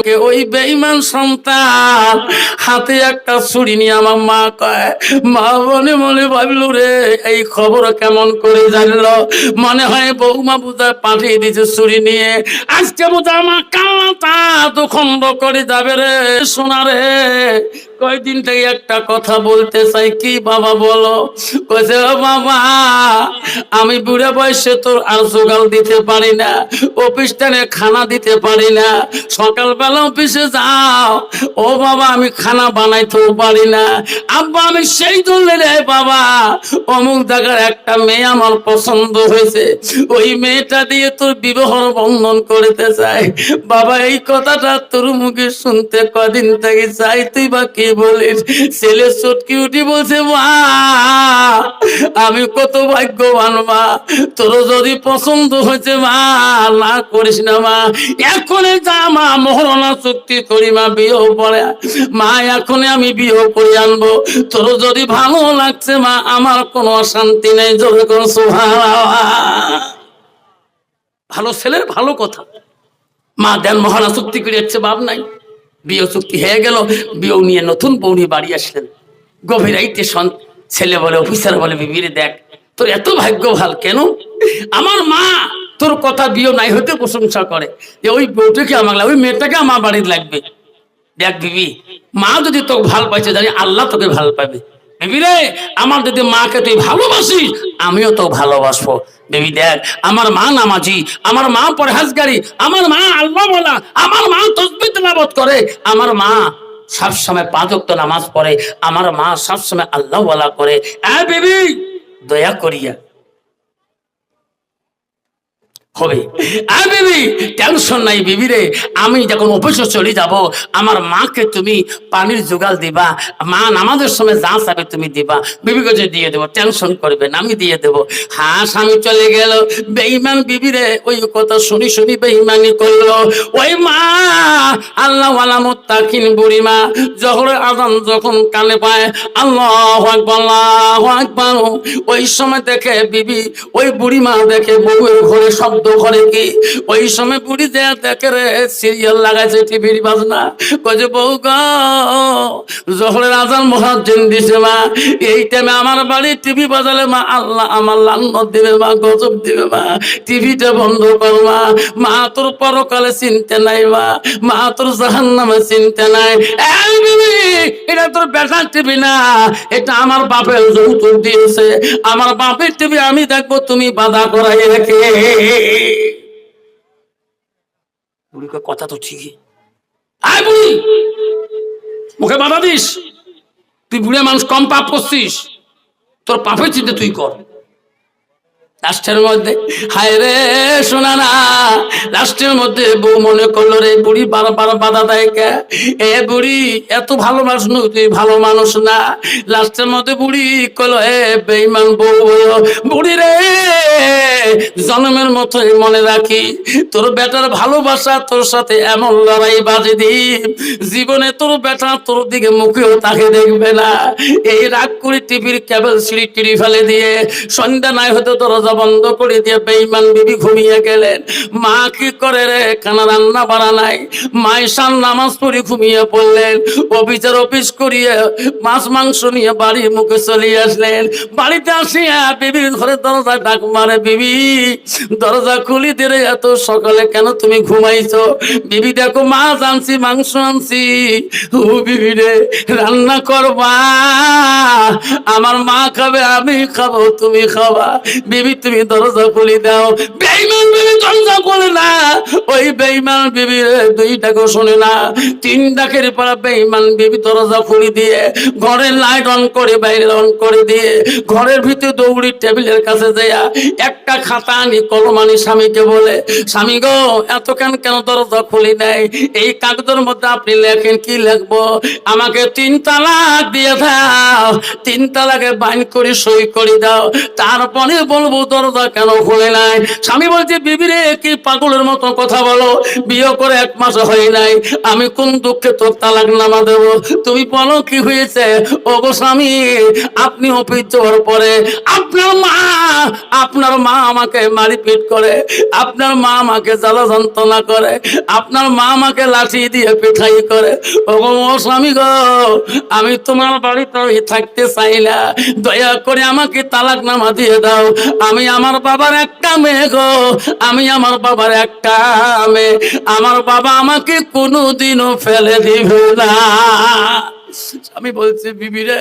তোকে ওই বেঈমান সন্তান হাতে একটা ছুরি নিয়ে আমার মা কয়, মা মনে মনে ভাবলো রে, এই খবর কেমন করে জানলো? মনে হয় বৌমা বুঝা পাঠিয়ে দিছে ছুরি নিয়ে। আজকে বুঝা আমার কান্নাটা তো খন্ড করে যাবে রে, সোনা রে। কয়দিন থেকে একটা কথা বলতে চাই, কি বাবা বলো? কইছে ও বাবা আমি বুড়ে বয়সে তোর আর জোগাল দিতে পারি না, অফিস টানে খানা দিতে পারি না, সকালবেলা অফিসে যাও। ও বাবা, আমি খানা বানাইতেও পারি না। আব্বা, আমি সেই জন্য রে বাবা, অমুক জায়গার একটা মেয়ে আমার পছন্দ হয়েছে। ওই মেয়েটা দিয়ে তোর বিবাহর বন্ধন করতে চাই। বাবা, এই কথাটা তোর মুখে শুনতে কদিন থেকে চাই, তুই বা কি বলিস ছেলে চটকি উঠি বলছে, মা, আমি কত ভাগ্যবান, মা। তোর যদি পছন্দ হয়েছে, মা, না করিস না, মা। এখনই যা, মা, মহরণা চুক্তি করি, মা, বিয়ে পড়ে মা, এখনই আমি বিয়ে করে আনব। তোর যদি ভালো লাগছে, মা, আমার কোনো অশান্তি নেই, জোরে কোন ভালো ছেলের ভালো কথা। মা, দেন মহানা চুক্তি করে যাচ্ছে বাপ নাই। বিয়ে চুক্তি হয়ে গেল বিয়ে নিয়ে নতুন বৌনি বাড়ি আসলেন। গভীর ছেলে বলে, অফিসার বলে, বিবিরে দেখ, তোর এত ভাগ্য ভালো কেন? আমার মা তোর কথা বিয়ে নাই হতে প্রশংসা করে। যে ওই বউটাকে আমার লাগবে ওই মেয়েটাকে আমার বাড়ির লাগবে। দেখ বিবি, মা যদি তোকে ভালো পাইছে, জানি আল্লাহ তোকে ভালো পাবে। আমার যদি মাকে তুই ভালোবাসিস, আমিও তো ভালোবাসবো। বেবি দেখ, আমার মা নামাজি, আমার মা পরহাজগারি, আমার মা আল্লাহ বলা, আমার মা তসবি তেলাবত করে, আমার মা সবসময় পাঁচক তো নামাজ পড়ে, আমার মা সবসময় আল্লাহ বলা করে। এ বেবি, দয়া করিয়া। হবে। আর বিবি টেনশন নাই বিবি রে। আমি যখন অফিসে চলে যাব, আমার মাকে তুমি পানির জোগাল দিবা, মা নামাজের সময় যা চাবে তুমি দিবা। বিবি কাছে দিয়ে দেবো টেনশন করবে না, আমি দিয়ে দেবো। হ্যাঁ স্বামী চলে গেল। বেইমান বিবি রে, ওই কথা শুনি শুনি বেইমানি করল। ওই মা, আল্লাহ আলামত তাকিন বুড়ি মা জহরের আজান যখন কানে পায়, আল্লাহ আকবার আল্লাহ আকবার। ওই সময় দেখে বিবি, ওই বুড়ি মা দেখে বউয়ের ঘরে শব্দ করে কি? ওই সময় বুড়ি দেয়া দেখে রে সিরিয়াল লাগাইছে টিভির বাজনা। বউ আজান দিছে মা। এই টাইমে আমার বাড়ি টিভি বাজালে মা, আল্লাহ আমার লান্নত দিবে মা, গজব দিবে মা। টিভিটা বন্ধ কর মা। মা তোর পরকালে চিনতে নাই মা। মা তোর জাহান নামে চিনতে নাই। এটা তোর টিভি না। এটা আমার বাপের যৌতুক দিয়েছে। আমার বাপের টিভি আমি দেখব, তুমি বাধা করাই রেখে। কথা তো ঠিকই। আয় বুড়ি! মুখে বাধা দিস। তুই বুড়ে মানুষ, কম পাপ করছিস। তোর পাপের চিন্তা তুই কর। লাস্টের মধ্যে। হায় রে, শোনা না। লাস্টের মধ্যে বউ মনে করল, রে, বুড়ি বারবার বাধা দেয় কে? এ বুড়ি, এত ভালো মানুষ নয় তুই ভালো মানুষ না। লাস্টের মধ্যে বুড়ি কলো এ বেইমান বউ বুড়ি রে, জন্মের মতোই মনে রাখি। তোর বেটার ভালোবাসা তোর সাথে এমন লড়াই বাজে দি। জীবনে তোর বেটা তোর দিকে মুখেও তাকে দেখবে না। এই রাগ করে টিভির কেবল সিঁড়ি টিড়ি ফেলে দিয়ে সন্ধ্যা নাই হতে দরজা বন্ধ করে দিয়ে বেইমান বিবি ঘুমিয়ে গেলেন। মা কি করে রে? কানা রান্না বাড়া নাই। মাই সান নামাজ পড়ে ঘুমিয়ে পড়লেন। অফিসের অফিস করিয়ে মাছ, মাংস নিয়ে বাড়ির মুখে চলে আসলেন। বাড়িতে আসিয়া বিবির ঘরে দরজা ডাক মারে, বিবি, দরজা খুলি দিলে এত সকালে কেন তুমি ঘুমাইছো? বিবি, দেখো, মাছ আনছি, মাংস আনছি। ও বিবি রে, রান্না করবা। আমার মা খাবে, আমি খাব, তুমি খাবা। বিবি তুমি দরজা খুলি দাও। বেইমান বিবি দরজা খুলে না। ওই বেইমান বিবি দুই টাকা শোনে না। তিন ডাকের পর বেইমান বিবি দরজা খুলি দিয়ে, ঘরের লাইট অন করে বাইরে অন করে দিয়ে, ঘরের ভিতরে দৌড়ি টেবিলের কাছে যাইয়া একটা খাতা আনি, কলম আনি স্বামীকে বলে, স্বামী গো এত কেন কেন দরজা খুলি নাই? এই কাগজের মধ্যে আপনি লেখেন, কি লিখব? আমাকে তিন তালাক দিয়ে দাও। তিন তালাকে বাইন করে সই করে দাও। তারপরে বলব দরজা কেন খুলে নাই? স্বামী বলছে বিবি রে কি পাগলের মতো কথা বলো? বিয়ে করে এক মাস হয় নাই। আমি কোন দুঃখে তোর তালাক নামা দেব? তুমি বলো কি হয়েছে? ও গো স্বামী, আপনি অফিস যাওয়ার পরে আপনার মা আপনার মা আমাকে মারিপিট করে, আপনার মা আমাকে জ্বালা যন্ত্রণা করে, আপনার মা আমাকে লাঠি দিয়ে পিঠাই করে। ও গো ও স্বামী গো, আমি তোমার বাড়িতে থাকতে চাই না। দয়া করে আমাকে তালাক নামা দিয়ে দাও। আমি আমার বাবার একটা মেয়ে গো, আমি আমার বাবার একটা মেয়ে। আমার বাবা আমাকে কোনোদিনও ফেলে দিবে না। আমি বলছি বিবিরে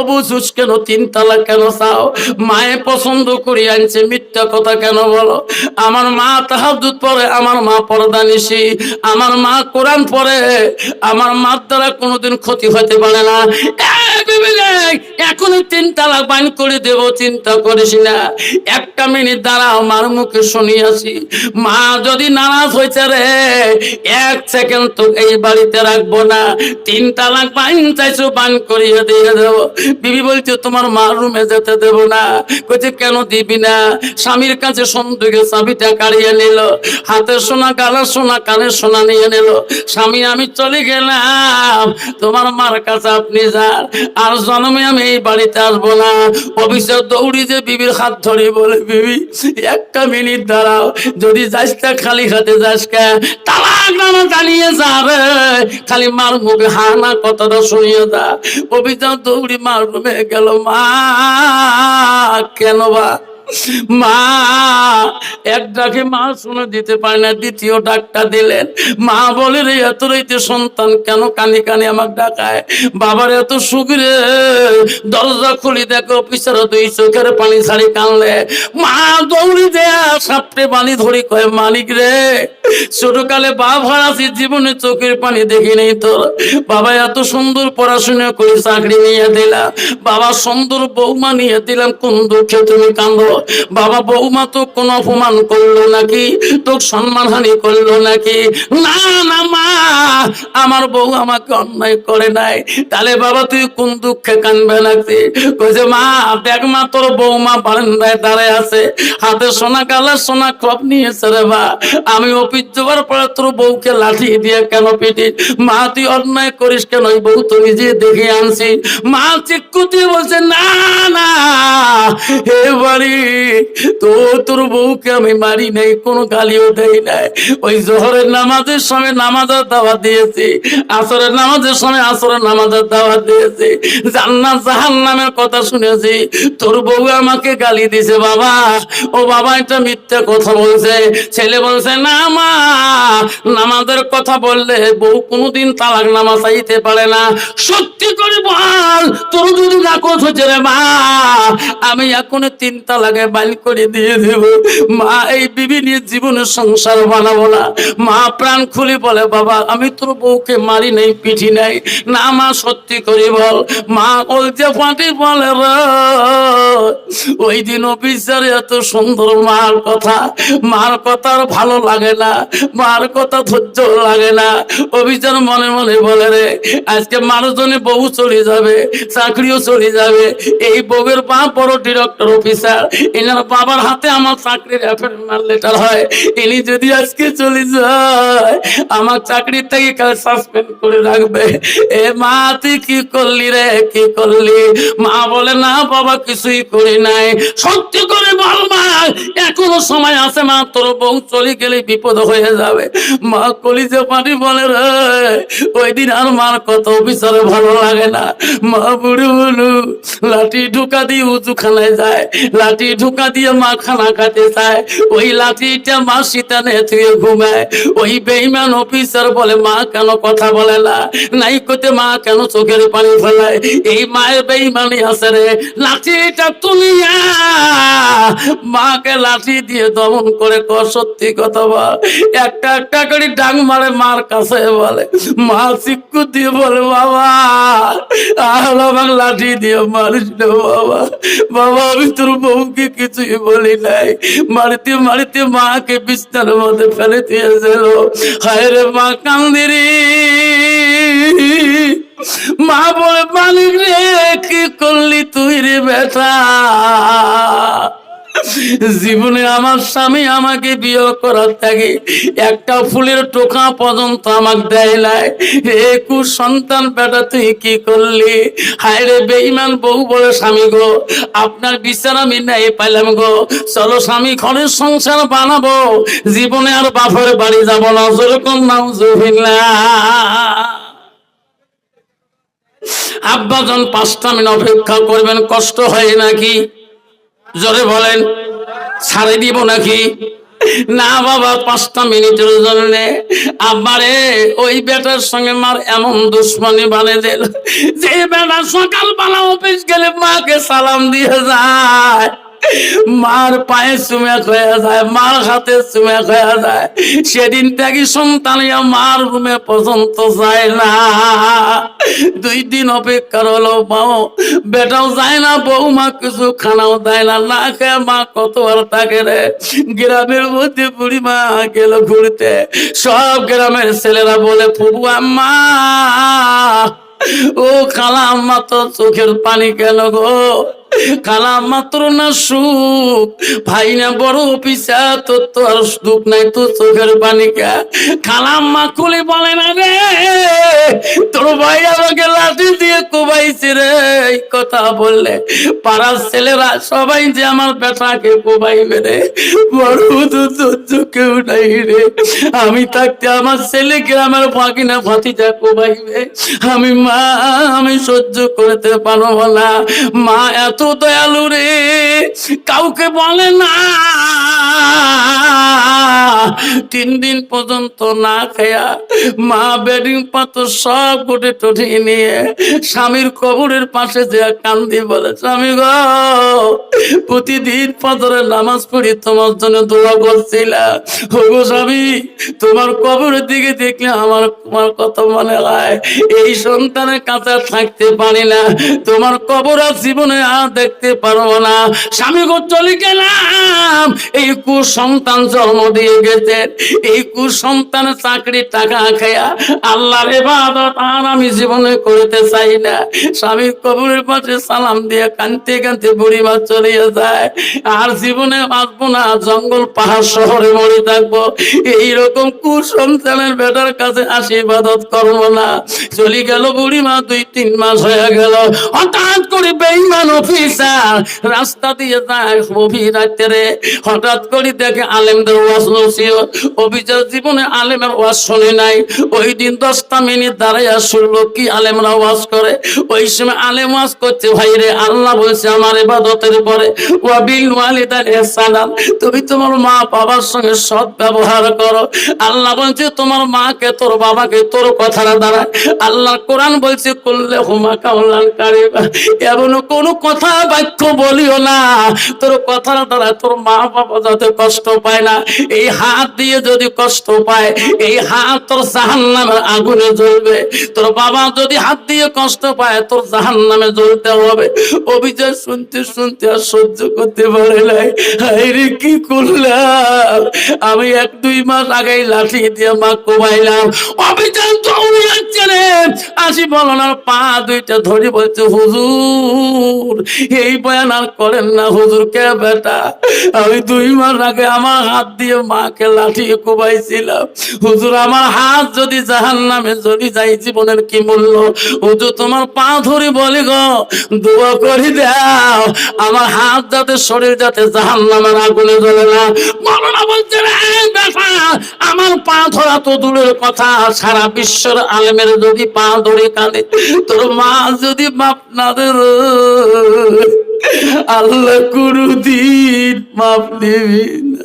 অবশুষ কেন তিন তালা কেন চাও? মায়ে পছন্দ করে আনছে, মিথ্যা কথা কেন বলো? আমার মা তাহাজুদ পরে, আমার মা পর্দা নিশি, আমার মা কোরআন পরে আমার মার দ্বারা কোনোদিন ক্ষতি হতে পারে না। এখনই তিন তালাক বাইন করে দেব, চিন্তা করিস না। একটা মিনিট দাঁড়াও, মার মুখে শুনিয়াছি মা যদি নারাজ হয়েছে রে, এক সেকেন্ড তো এই বাড়িতে রাখব না। তিন তালাক বাইন চাইছো বান করিয়ে দিয়ে দেবো। বিবি বলছে, তোমার মা রুমে যেতে দেবো না। কইছে, কেন দিবি না? স্বামীর কাছে সন্দুকে চাবিটা কাড়িয়ে নিল। হাতের সোনা, গালার সোনা, কানের সোনা নিয়ে নিল। স্বামী, আমি চলে গেলাম। তোমার মার কাছে আপনি যান। আর জন্মে আমি এই বাড়িতে আসব না। অফিসে দৌড়ি যে বিবির হাত ধরে বলে, বিবি, একটা মিনিট দাঁড়াও। যদি যাস তা খালি হাতে যাস কে? তালাক জানিয়ে যাবে খালি মার মুখে হানা কথাটা শুনিয়ে অভিযান দৌড়ি মার গেল মা। কেন বা? মা, এক ডাকে মা শুনে দিতে পারে না, দ্বিতীয় ডাকটা দিলেন। মা বলে, রে, এত রইতে সন্তান কেন কানি কানি আমার ডাকায়? বাবার এত সুখ দরজা খুলি দেখো, পিছার দুই চোখের পানি ছাড়ি কানলে। মা দৌড়ি দেয়া সাপটে পানি ধরি কয় মালিক রে, ছোটকালে বাপ হারাছি জীবনে চোখের পানি দেখি নেই তোর। বাবা এত সুন্দর পড়াশোনা করে চাকরি নিয়ে দিলাম বাবা সুন্দর বৌমা নিয়ে দিলাম, কোন দুঃখে তুমি কান্দো বাবা বৌমা তো কোন অপমান করল নাকি? তোর সম্মান হানি করল নাকি? না না, মা, আমার বউ আমাকে অন্যায় করে নাই। তাহলে বাবা, তুই কোন দুঃখে কানবে নাকি? কইছে, মা, দেখ মা, তোর বৌমা বারান্দায় দাঁড়ায় আছে। হাতে সোনা কালার সোনা খপ নিয়েছে রে বা আমি অফিস যাওয়ার পরে তোর বউকে লাঠি দিয়ে কেন পিটি? মা, তুই অন্যায় করিস কেন? ওই বউ তো নিজে দেখে আনছি। মা দিয়ে বলছে, না না হে বাড়ি তো তোর বউকে আমি মারি নাই, কোনো গালিও দেই নাই। ওই জোহরের নামাজের সময় নামাজের দাওয়াত দিয়েছি, আসরের নামাজের সময় আসরের নামাজের দাওয়াত দিয়েছি, জান্নাত জাহান্নামের কথা শুনেছি, তোর বউ আমাকে গালি দিছে বাবা। ও বাবা, এটা মিথ্যে কথা বলছে। ছেলে বলছে, না মা, নামাজের কথা বললে বউ কোনোদিন তালাক নামাজ চাইতে পারে না। সত্যি করে বল, তোর যদি নাকচ হচ্ছে রে মা, আমি এখন তিন তালাকে বাইল করে দিয়ে দেব। মা, এই বিবি নিয়ে জীবনের সংসার বানাবো না। মা প্রাণ খুলে বলে, বাবা, আমি তোর বউকে মারি নাই পিঠি নাই। না, মা, সত্যি করে বল। মা বলছে ফাটি বলে ওই দিন অফিসারে এত সুন্দর, মার কথা। মার কথা ভালো লাগে না। মার কথা ধৈর্য লাগে না। অফিসার মনে মনে বলে রে, আজকে মানুষজনে বউ চলে যাবে, চাকরিও চলে যাবে। এই বউয়ের পা বড় ডিরেক্টর অফিসার এনার বাবার হাতে আমার চাকরির অ্যাপয়েন্টমেন্ট লেটার হয়। ইনি যদি আজকে চলে যায়, আমার চাকরি থেকে কাল সাসপেন্ড করে রাখবে। এ মা, তুই কি করলি রে? কি করলি? মা বলে, না বাবা, কিছুই করি নাই। সত্যি করে বল মা, এখনও সময় আছে মা, তোর বউ চলে গেলে বিপদ হয়ে যাবে। মা কলিজে পানি বলে, রে, ওই দিন আর মার কত বিচারে ভালো লাগে না। মা বুড়ো বুড়ো, লাঠি ঢুকা দিয়ে উঁচু খানায় যায়। লাঠি ঢুকা দিয়ে মা খানা খাতে চায়। ওই লাঠিটা মা শীতানে থুয়ে ঘুমায়। ওই বেইমান অফিসার বলে, মা কেন কথা বলে না? নাই কোতে মা কেন চোখের পানি ফেলায়? এই মায়ের বেইমানি আছে রে। লাঠিটা তুলিয়া মাকে লাঠি দিয়ে দমন করে ক সত্যি কথা বল একটা একটা করে ডাং মারে মার কাছে বলে। মা চিক্কু দিয়ে বলে, বাবা আর আমার লাঠি দিয়ে মারিস বাবা। বাবা, আমি তোর বউকে কিছুই বলি নাই। মারিতে মারিতে মাকে বিস্তার মধ্যে ফেলে দিয়েছিল হায় রে মা কান্দিরি। মা বলে, মালিক রে, কি করলি তুই রে বেটা? জীবনে আমার স্বামী আমাকে বিয়ে করার থাকে একটা ফুলের টোকা পর্যন্ত আমাকে দেয় নাই। একুশ সন্তান বেটা, তুই কি করলি? হায় রে বেইমান বউ, বলে স্বামী গো, আপনার বিচার আমি নাই পাইলাম গো। চলো স্বামী, ঘরের সংসার বানাবো। জীবনে আর বাপের বাড়ি যাব না, যেরকম নাম জহিলা। আব্বাজন পাঁচটা মিনিট অপেক্ষা করবেন, কষ্ট হয় নাকি? জোরে বলেন, ছাড়ে দিব নাকি? না বাবা, পাঁচটা মিনিটের জন্য। আবারে ওই বেটার সঙ্গে মার এমন দুশ্মনী বানে দিল যে বেটা সকালবেলা অফিস গেলে মাকে সালাম দিয়ে যায়। মার পায়ে চুমে হয়ে যায়, মার হাতে চুমে হয়ে যায়। সেদিন থেকে মার রুমে পর্যন্ত যায় না। দুই দিন হলো বাও, বেটাও যায় না বৌমা কিছু খানাও দেয় না। না খেয়ে মা, কত আর থাকে রে? গ্রামের মধ্যে বুড়ি মা গেল ঘুরতে। সব গ্রামের ছেলেরা বলে ফুবু আম্মা, ও খালা আম্মা তো চোখের পানি কেন গো? খালা মাত্র না সুখ। ভাই না বড় অফিসার তোর তো আর নাই চোখের কে। খালা বলে না রে, তোর ভাই আমাকে লাঠি দিয়ে রে। কথা বললে পাড়ার ছেলেরা সবাই যে আমার বেটাকে কোবাইবে রে, বড় তো সহ্য কেউ নাই রে। আমি থাকতে আমার ছেলেকে, আমার ভাগিনা ভাতিজা কোবাইবে। আমি মা, আমি সহ্য করতে পারব না। মা এত দয়ালু রে, কাউকে বলে না। তিন দিন পর্যন্ত না খেয়া মা বেডিং পাথর সব গোটে টঠে নিয়ে স্বামীর কবরের পাশে যে কান্দি বলে, স্বামী গো, প্রতিদিন পাথরের নামাজ পড়ি, তোমার জন্য দোয়া করছিলাম। হব স্বামী, তোমার কবরের দিকে দেখলে আমার, তোমার কথা মনে হয়, এই সন্তানের আর থাকতে পারি না। তোমার কবর আর জীবনে আর দেখতে পারব না। স্বামী গো, চলে গেলাম। এই কুসন্তান জন্ম দিয়ে গেছেন। এই কুসন্তান চাকরি টাকা খেয়া আল্লাহর এবাদত আর আমি জীবনে করতে চাই না। স্বামীর কবরের পাশে সালাম দিয়ে কানতে কানতে বুড়ি মা চলিয়ে যায়। আর জীবনে বাঁচবো না, জঙ্গল, পাহাড় শহরে মরে থাকব। এইরকম কুসন্তানের বেটার কাছে আশীর্বাদত করব না। চলে গেল বুড়ি মা, দুই তিন মাস হয়ে গেল। হঠাৎ করে বেইমান রাস্তা দিয়ে যায় রাত্রে। হঠাৎ করে দেখে আলেমদের ওয়াজ নসিও জীবনে আলেমের ওয়াজ নাই। ওই দিন দশটা মিনিট দাঁড়াইয়া শুনলো, কি আলেমরা ওয়াজ করে? ওই সময় আলেম ওয়াজ করছে আল্লাহ বলছে আমার পরে তুমি তোমার মা বাবার সঙ্গে সৎ ব্যবহার করো। আল্লাহ বলছে, তোমার মাকে, তোর বাবাকে, তোর কথাটা দাঁড়ায়। আল্লাহ কোরআন বলছে করলে হুমা কাউলান কারিবা। এমন কোনো কথা বাক্য বলিও না। তোর কথার দ্বারা তোর মা বাবা যাতে কষ্ট পায় না। এই হাত দিয়ে যদি কষ্ট পায়, এই হাত তোর জাহান নামের আগুনে জ্বলবে। তোর বাবা যদি হাত দিয়ে কষ্ট পায়, তোর জাহান নামে জ্বলতে হবে। অভিযোগ শুনতে শুনতে আর সহ্য করতে পারে নাই। হাইরে কি করলাম? আমি এক দুই মাস আগেই লাঠি দিয়ে মা কোবাইলাম। অভিযান দৌড়ে যাচ্ছে রে। আসি বলনার পা দুইটা ধরে বলছে, হুজুর এই বয়ান আর করেন না, হুজুর কে বেটা? আমি দুই মাস আগে আমার হাত দিয়ে মাকে লাঠি কোবাইছিলাম। হুজুর, আমার হাত যদি জাহান নামে যদি যাই জীবনের কি মূল্য? হুজুর, তোমার পা ধরে বলি গো, দোয়া করে দাও। আমার হাত যাতে শরীর যাতে জাহান নামের আগুনে জ্বলে না। মরনা বলছে আমার পা ধরা তো দূরের কথা। সারা বিশ্বের আলেমের যদি পা ধরে কাঁদে, তোর মা যদি মাপ না আল্লাহ কোনদিন মাপ দিবি না।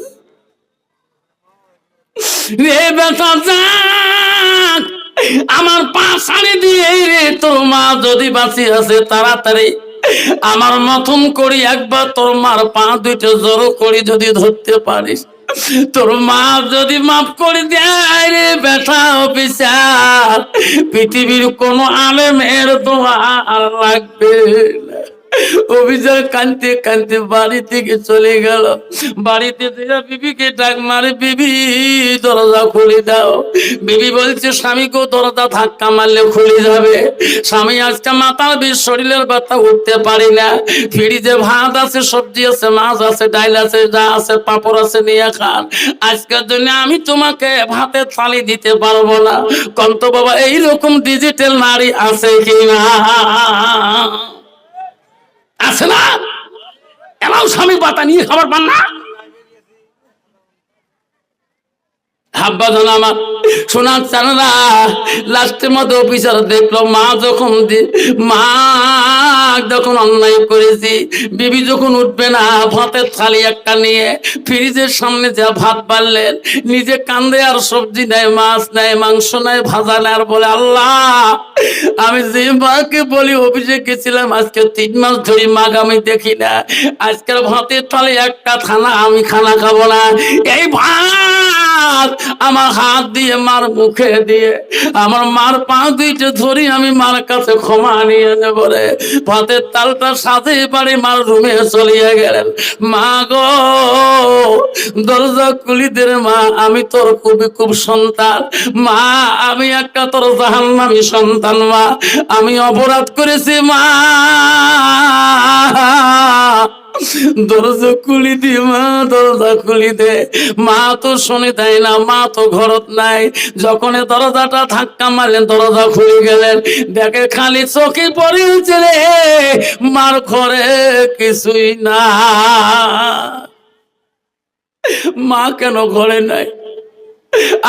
আমার পা ছাড়ি দিয়ে রে, তোর মা যদি বাঁচি আছে তাড়াতাড়ি। আমার মতন করি একবার তোর মার পা দুইটা জড়ো করি যদি ধরতে পারিস। তোর মা যদি মাফ করে দেয় রে বেটা অফিসার, পৃথিবীর কোন আলেমের দোয়া আর লাগবে না। অভিযোগ কানতে কানতে বাড়ি থেকে চলে গেল। বাড়িতে বিবিকে ডাক মারে, বিবি, দরজা খুলে দাও। বিবি বলছে স্বামীকেও দরজা ধাক্কা মারলে খুলে যাবে। স্বামী আজকে শরীরের ব্যথা, উঠতে পারি না। ফ্রিজে ভাত আছে, সবজি আছে, মাছ আছে ডাইল আছে, যা আছে, পাপড় আছে, নিয়ে খান। আজকের জন্য আমি তোমাকে ভাতের থালি দিতে পারব না। কন্ত বাবা, এইরকম ডিজিটাল নারী আছে কি না? আছে না? এলাও স্বামী পাতা নিয়ে খাবার পান না? আমার শোনার চানা লাস্টের মতো অফিসার দেখল মা যখন দি- মা যখন অন্যায় করেছি, বিবি যখন উঠবে না, ভাতের থালি একটা নিয়ে ফ্রিজের সামনে যা ভাত বাড়লেন, নিজে কান্দে আর সবজি নেয়, মাছ নেয়, মাংস নেয়, ভাজা নেয় আর বলে, আল্লাহ, আমি যে মাকে বলি অফিসে গেছিলাম, আজকে তিন মাস ধরে মাগ আমি দেখি না। আজকের ভাতের থালি একটা খানা, আমি খানা খাব না। এই ভাত আমার হাত দিয়ে, মার মুখে দিয়ে, আমার মার পা দুইটা ধরি আমি মার কাছে ক্ষমা নিয়ে নেব রে। ভাতের তালটা সাথে পারে মার রুমে চলিয়া গেলেন। মা গো, দরজা কুলিদের মা, আমি তোর খুবই খুব সন্তান। মা, আমি একটা তোর জাহান্নামী সন্তান, মা। আমি অপরাধ করেছি, মা। দরজা খুলি দি, মা, দরজা খুলি দে। মা তো শুনে দেয় না, মা তো ঘরত নাই। যখন দরজাটা ধাক্কা মারলেন, দরজা খুলে গেলেন। দেখে খালি চোখে পড়েছে রে, মার ঘরে কিছুই না মা কেন ঘরে নাই?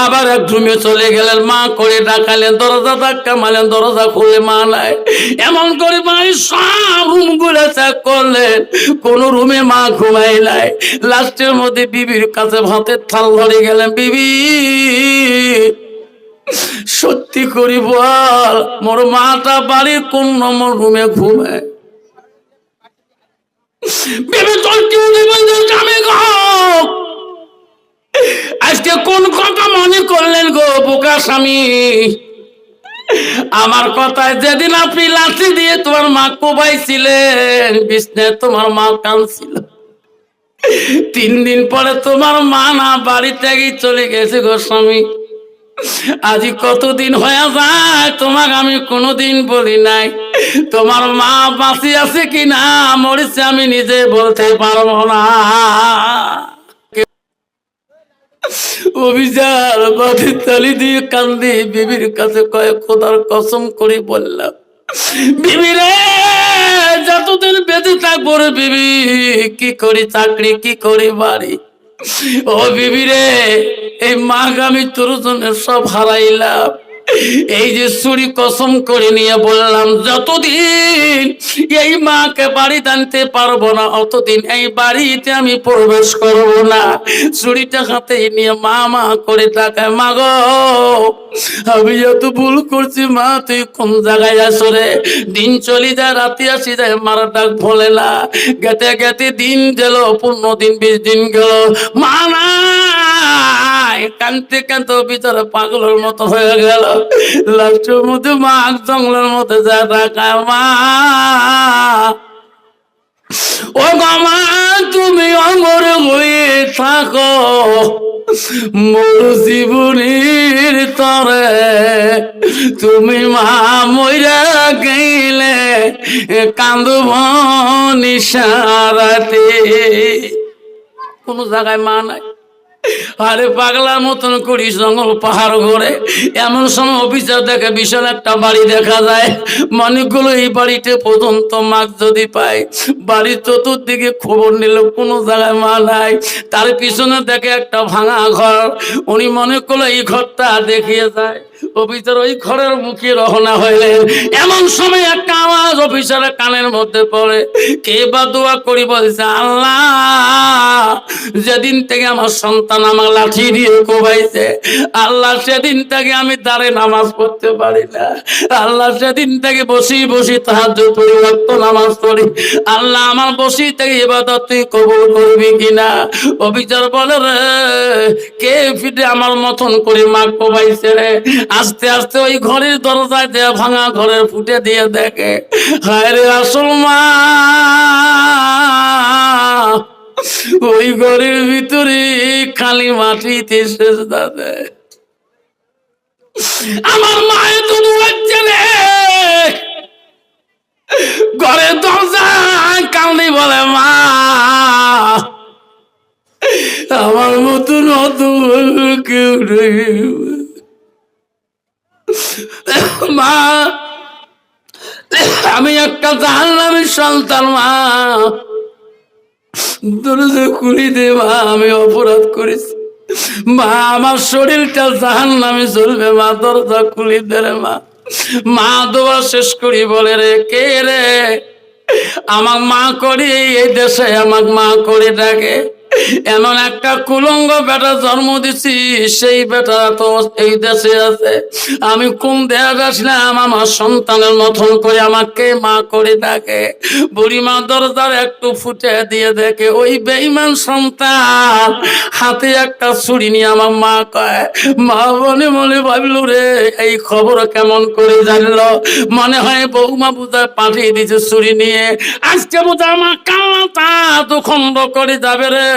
আবার এক রুমে চলে গেলেন, মা করে ডাকালেন, দরজা ধাক্কা মারলেন, দরজা খুলে মা নাই। এমন করে বাড়ির সব রুমগুলো চেক করলেন, কোন রুমে মা ঘুমাই নাই। লাস্টের মধ্যে বিবির কাছে ভাতের থাল ধরে গেলেন, বিবি, সত্যি করি বল, মোর মাটা বাড়ির কোন নম্বর রুমে ঘুমায়? বিবি তোর কেউ আমি আজকে কোন কথা মনে করলেন গো বোকা স্বামী? আমার কথায় যেদিন আপনি লাঠি দিয়ে তোমার মা কোবাইছিলেন বিষ্ণে তোমার মা কাঁদছিল। তিন দিন পরে তোমার মা না বাড়ি থেকেই চলে গেছে গো স্বামী। আজি কতদিন হয়ে যায় তোমাকে আমি কোনোদিন বলি নাই। তোমার মা বাঁচি আছে কি না মরেছে আমি নিজে বলতে পারব না। অভিযান বাঁধে তালি দিয়ে কান্দি বিবির কাছে কয়েক খোদার কসম করে বললাম বিবিরে যতদিন বেঁচে থাকব রে বিবি, কি করি চাকরি, কি করি বাড়ি? ও বিবিরে এই মাঘ আমি তোর জন্য সব হারাইলাম। এই যে চুরি কসম করে নিয়ে বললাম, যতদিন এই মাকে বাড়ি টানতে পারব না, অতদিন এই বাড়িতে আমি প্রবেশ করব না। চুরিটা হাতে নিয়ে মা মা করে তাকে মা গো আমি এত ভুল করছি, মা, তুই কোন জায়গায় আসো রে? দিন চলি যায়, রাতে আসি যায়, মারা ডাক ভোলে না। গেতে গেতে দিন গেল পনেরো দিন, বিশ দিন গেল। মা নাই কানতে কানতে ভিতরে পাগলের মতো হয়ে গেল। লাস্টের মধ্যে মাঘ জঙ্গলের মধ্যে যা টাকায় মা। ও মামা তুমি অমর হয়ে থাকো। মোর জীবনীর তরে তুমি মা মইরা গেলে কান্দব নিশারাতে কোনো জায়গায় মা নাই। আরে পাগলার মতন করি জঙ্গল পাহাড় ঘরে। এমন সময় অফিসার দেখে বিশাল একটা বাড়ি দেখা যায়। মনে করল এই বাড়িতে পর্যন্ত মাছ যদি পায়। বাড়ির চতুর্দিকে খবর নিল, কোনো জায়গায় মা নাই। তার পিছনে দেখে একটা ভাঙা ঘর। উনি মনে করল এই ঘরটা দেখিয়ে যায়। অফিসার ওই ঘরের মুখে রহনা হইলেন। এমন সময় একটা আওয়াজ অফিসারের কানের মধ্যে পড়ে। কে বা দোয়া করি বলছে, আল্লাহ, যেদিন থেকে আমার সন্তান আমার লাঠি দিয়ে কোবাইছে আল্লাহ সেদিন থেকে আমি তারে নামাজ পড়তে পারি না। আল্লাহ সেদিন থেকে বসি বসি তাহার পরিবর্ত নামাজ পড়ি। আল্লাহ আমার বসি থেকে এবাদত তুই কবুল করবি কিনা? অবিচার বলে রে, কে ফিটে আমার মতন করে মা কোবাইছে রে? আস্তে আস্তে ওই ঘরের দরজায় দেয়া ভাঙা ঘরের ফুটে দিয়ে দেখে হায় রে আসল মা ওই ঘরের ভিতরে খালি মাটিতে শেষ দাদা। আমার মায়ের দুধ হচ্ছে রে ঘরের দরজা কান্দি বলে, মা, আমার মতন অত কেউ মা, আমি একটা জাহান্নামের সন্তান, মা। দরজা খুলি দে মা, আমি অপরাধ করেছি। মা, আমার শরীরটা জাহান নামে চলবে মা, দরজা খুলি দে রে মা। মা, দোয়া শেষ করি, বলে রে, কে রে? আমার মা করি, এই দেশে আমার মা করে ডাকে। এমন একটা কুলঙ্গ বেটা জন্ম দিছি, সেই বেটা তো এই দেশে আছে। আমি কোন দেশ আসলাম, আমার সন্তানের মতন করে আমাকে মা করে ডাকে। বুড়িমা দরজার একটু ফুটে দিয়ে দেখে, ওই বেইমান সন্তান হাতে একটা ছুরি নিয়ে আমার মা কয়, মা, মনে মনে ভাবিল রে, এই খবর কেমন করে জানলো? মনে হয় বৌমা বুঝা পাঠিয়ে দিছে ছুরি নিয়ে। আজকে বোধ আমার কান্নাটা দুখণ্ড করে যাবে রে।